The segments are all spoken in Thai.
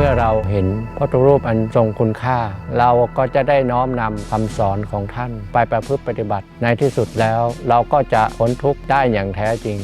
เมื่อเราเห็นพระพุทธรูปอันทรงคุณค่า เราก็จะได้น้อมนำคำสอนของท่าน ไปประพฤติปฏิบัติในที่สุดแล้ว เราก็จะพ้นทุกข์ได้อย่างแท้จริง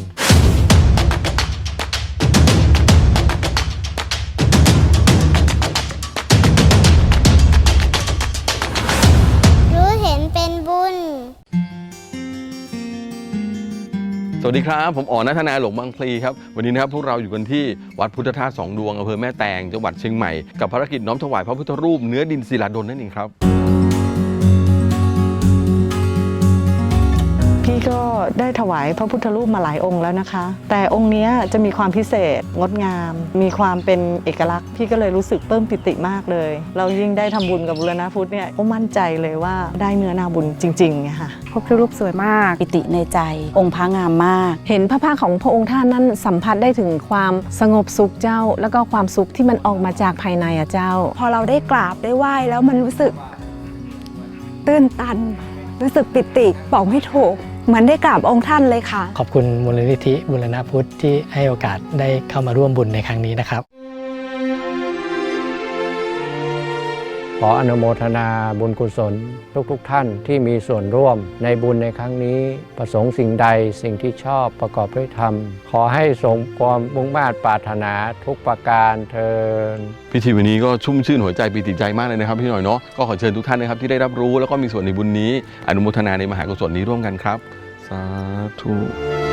สวัสดีครับ ผมอ๋อนัทนาหลงบางพลีครับ วันนี้นะครับพวกเราอยู่กันที่วัดพุทธทาสสองดวงอำเภอแม่แตงจังหวัดเชียงใหม่ กับภารกิจน้อมถวายพระพุทธรูปเนื้อดินศิลาดลนั่นเองครับ ได้ถวายพระพุทธรูปมาหลายองค์แล้วนะคะ แต่องค์นี้จะมีความพิเศษงดงาม มีความเป็นเอกลักษณ์พี่ก็เลยรู้สึกปลื้มปิติมากเลย เรายิ่งได้ทำบุญกับบุรณพุทธเนี่ยก็มั่นใจเลยว่าได้เนื้อนาบุญจริงๆไงค่ะพระพุทธรูปสวยมากปิติในใจ องค์พระงามมาก เห็นพระภาคของพระองค์ท่านนั้นสัมผัสได้ถึงความสงบสุขเจ้า แล้วก็ความสุขที่มันออกมาจากภายในอะเจ้า พอเราได้กราบได้ไหว้แล้วมันรู้สึกตื้นตัน รู้สึกปิติบอกไม่ถูก เหมือนได้กราบองค์ท่านเลยค่ะ ขอบคุณมูลนิธิบุรณพุทธที่ให้โอกาสได้เข้ามาร่วมบุญในครั้งนี้นะครับ ขออนุโมทนาบุญกุศล ทุกๆทท่านที่มีส่วนร่วมในบุญในครั้งนี้ ประสงค์สิ่งใดสิ่งที่ชอบประกอบด้วยธรรม ขอให้สมความมุ่งมา่ปรารถนาทุกประการเทินพิธีวันนี้ก็ชุ่มชื่นหัวใจปีติใจมากเลยนะครับพี่หน่อยเนาะก็ขอเชิญทุกท่านนะครับที่ได้รับรู้แล้วก็มีส่วนในบุญนี้ อนุโมทนาในมหากุศลนี้ร่วมกันครับ สาธุ